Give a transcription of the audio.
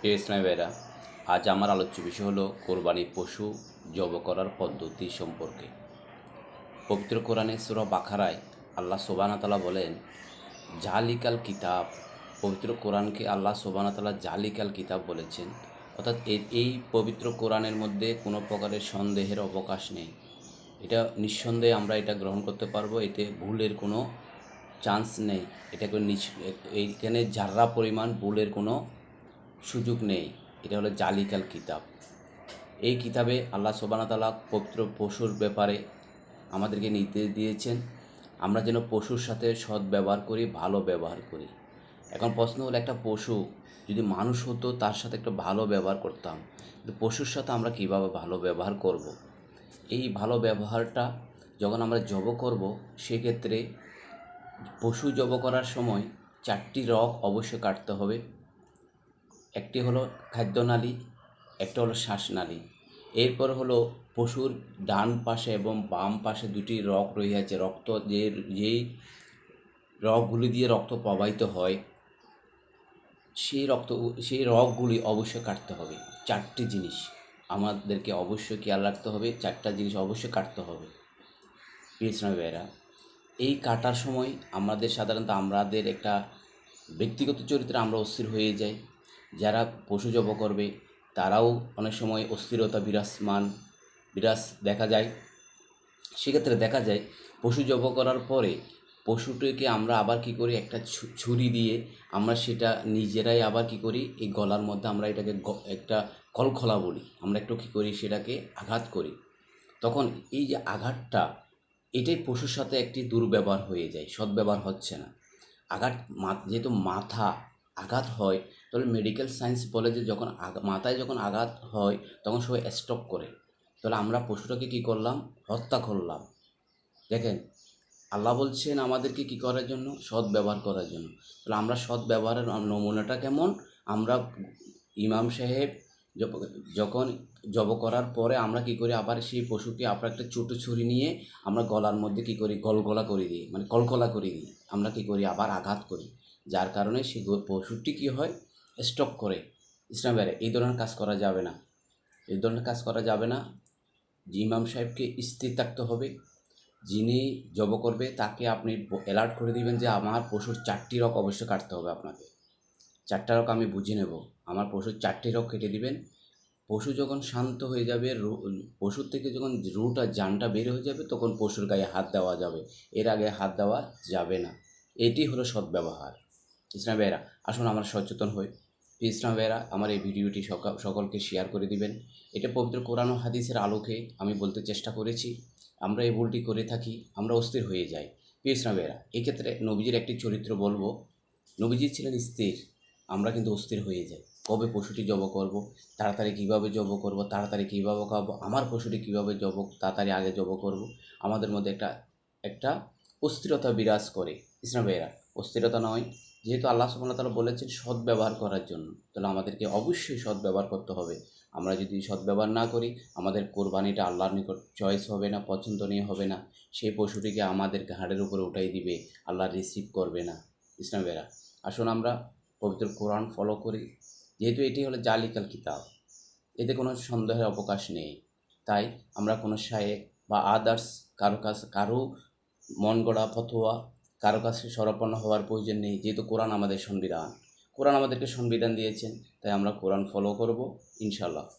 প্রিয় ইসলামী ভাইরা, আজ আমার আলোচ্য বিষয় হলো কোরবানি পশু জব করার পদ্ধতি সম্পর্কে। পবিত্র কোরআনে সুরা বাখারায় আল্লাহ সোবানাতালা বলেন, জালিকাল কিতাব। পবিত্র কোরআনকে আল্লাহ সোবানাতালা জালিকাল কিতাব বলেছেন। অর্থাৎ এই পবিত্র কোরআনের মধ্যে কোনো প্রকারের সন্দেহের অবকাশ নেই। এটা নিঃসন্দেহে আমরা এটা গ্রহণ করতে পারব, এতে ভুলের কোনো চান্স নেই। এটাকে এইখানে যার্রা পরিমাণ ভুলের কোনো সুযোগ নেই। এটা হলো জালিকাল কিতাব। এই কিতাবে আল্লাহ সোবানাতালা পবিত্র পশুর ব্যাপারে আমাদেরকে নির্দেশ দিয়েছেন, আমরা যেন পশুর সাথে সৎ ব্যবহার করি, ভালো ব্যবহার করি। এখন প্রশ্ন হলো, একটা পশু যদি মানুষ হতো, তার সাথে একটা ভালো ব্যবহার করতাম, কিন্তু পশুর সাথে আমরা কীভাবে ভালো ব্যবহার করব। এই ভালো ব্যবহারটা যখন আমরা জব করব, সেক্ষেত্রে পশু জব করার সময় চারটি রক অবশ্যই কাটতে হবে। একটি হলো খাদ্যনালী একটা হলো শ্বাসনালী এরপর হলো পশুর ডান পাশে এবং বাম পাশে দুটি রক রহিয়াছে। রক্ত যে, যেই রকগুলি দিয়ে রক্ত প্রবাহিত হয়, সেই রক্ত, সেই রকগুলি অবশ্যই কাটতে হবে। চারটি জিনিস আমাদেরকে অবশ্যই খেয়াল রাখতে হবে, চারটা জিনিস অবশ্যই কাটতে হবে। কৃষ্ণ ভাইয়েরা, এই কাটার সময় আমাদের সাধারণত আমাদের একটা ব্যক্তিগত চরিত্রে আমরা অস্থির হয়ে যাই। যারা পশু জব করবে, তারাও অনেক সময় অস্থিরতা বিরাজমান বিরাজ দেখা যায়। সেক্ষেত্রে দেখা যায়, পশু জব করার পরে পশুটিকে আমরা আবার কি করি, একটা ছুরি দিয়ে আমরা সেটা নিজেরাই আবার কি করি, এই গলার মধ্যে আমরা এটাকে একটা কলখলা বলি। আমরা একটু কী করি, সেটাকে আঘাত করি। তখন এই যে আঘাতটা, এটাই পশুর সাথে একটি দুর্ব্যবহার হয়ে যায়, সদ্ব্যবহার হচ্ছে না। আঘাত যেহেতু মাথা আঘাত হয় তাহলে মেডিকেল সায়েন্স বলে যে যখন মাথায় যখন আঘাত হয়, তখন সবাই স্টপ করে। তাহলে আমরা পশুটাকে কী করলাম? হত্যা করলাম। দেখেন, আল্লাহ বলছেন আমাদেরকে কী করার জন্য? সৎ ব্যবহার করার জন্য। তাহলে আমরা সৎ ব্যবহারের নমুনাটা কেমন? আমরা ইমাম সাহেব যখন জব করার পরে আমরা কি করি? আবার সেই পশুকে আবার একটা ছোটো ছুরি নিয়ে আমরা গলার মধ্যে কি করি? গলগলা করে দিই। মানে কলকলা করে দিই। আমরা কি করি? আবার আঘাত করি। যার কারণে সেই গো- পশুটি কি হয়? স্টপ করে। ইসলাম এই ধরনের কাজ করা যাবে না। এই ধরনের কাজ করা যাবে না। যে ইমাম সাহেবকে স্থির থাকতে হবে, যিনি জব করবে, তাকে আপনি অ্যালার্ট করে দিবেন যে আমার পশুর চারটি রক অবশ্যই কাটতে হবে আপনাকে। চারটা রক আমি বুঝে নেব। আমার পশুর চারটি রক কেটে দিবেন। পশু যখন শান্ত হয়ে যাবে পশুর থেকে যখন রুটা জানটা বের হয়ে যাবে, তখন পশুর গায়ে হাত দেওয়া যাবে। এর আগে হাত দেওয়া যাবে না। এটি হলো সদ্ব্যবহার। ইসলাম ভাইয়েরা, আসুন আমরা সচেতন হই। ইসলাম ভাইয়েরা আমার এই ভিডিওটি সকা- সকলকে শেয়ার করে দিবেন। এটা পবিত্র কোরআন হাদিসের আলোকে আমি বলতে চেষ্টা করেছি। আমরা এই ভুলটি করে থাকি, আমরা অস্থির হয়ে যাই। ইসলাম ভাইয়েরা এক্ষেত্রে নবীজির একটি চরিত্র বলব, নবীজি ছিলেন স্থির, আমরা কিন্তু অস্থির হয়ে যাই। কবে পশুটি জব করব, তাড়াতাড়ি কীভাবে জব করব, তাড়াতাড়ি কীভাবে খাব আমার পশুটি কীভাবে জব, তাড়াতাড়ি আগে জব করব, আমাদের মধ্যে একটা একটা অস্থিরতা বিরাজ করে। ইসলাম ভাইয়েরা অস্থিরতা নয় যেহেতু আল্লাহ সুবহানাহু ওয়া তাআলা বলেছেন সৎ ব্যবহার করার জন্য, তাহলে আমাদেরকে অবশ্যই সৎ ব্যবহার করতে হবে। আমরা যদি সৎ ব্যবহার না করি, আমাদের কোরবানিটা আল্লাহর নিকট চয়েস হবে না পছন্দনীয় হবে না। সেই পশুটিকে আমাদের ঘাড়ের উপরে উঠাই দিবে, আল্লাহ রিসিভ করবে না। ইসলাম ভাইয়েরা আসুন আমরা পবিত্র কোরআন ফলো করি। যেহেতু এটি হলো জালিকাল কিতাব, এতে কোনো সন্দেহের অবকাশ নেই। তাই আমরা কোনো শায়েক বা আদার্স কারও কাছে, কারও মন গড়া ফতোয়া কারও কাছে সরাপন্ন হওয়ার প্রয়োজন নেই, যেহেতু কোরআন আমাদের সংবিধান। কোরআন আমাদেরকে সংবিধান দিয়েছেন, তাই আমরা কোরআন ফলো করব ইনশাল্লাহ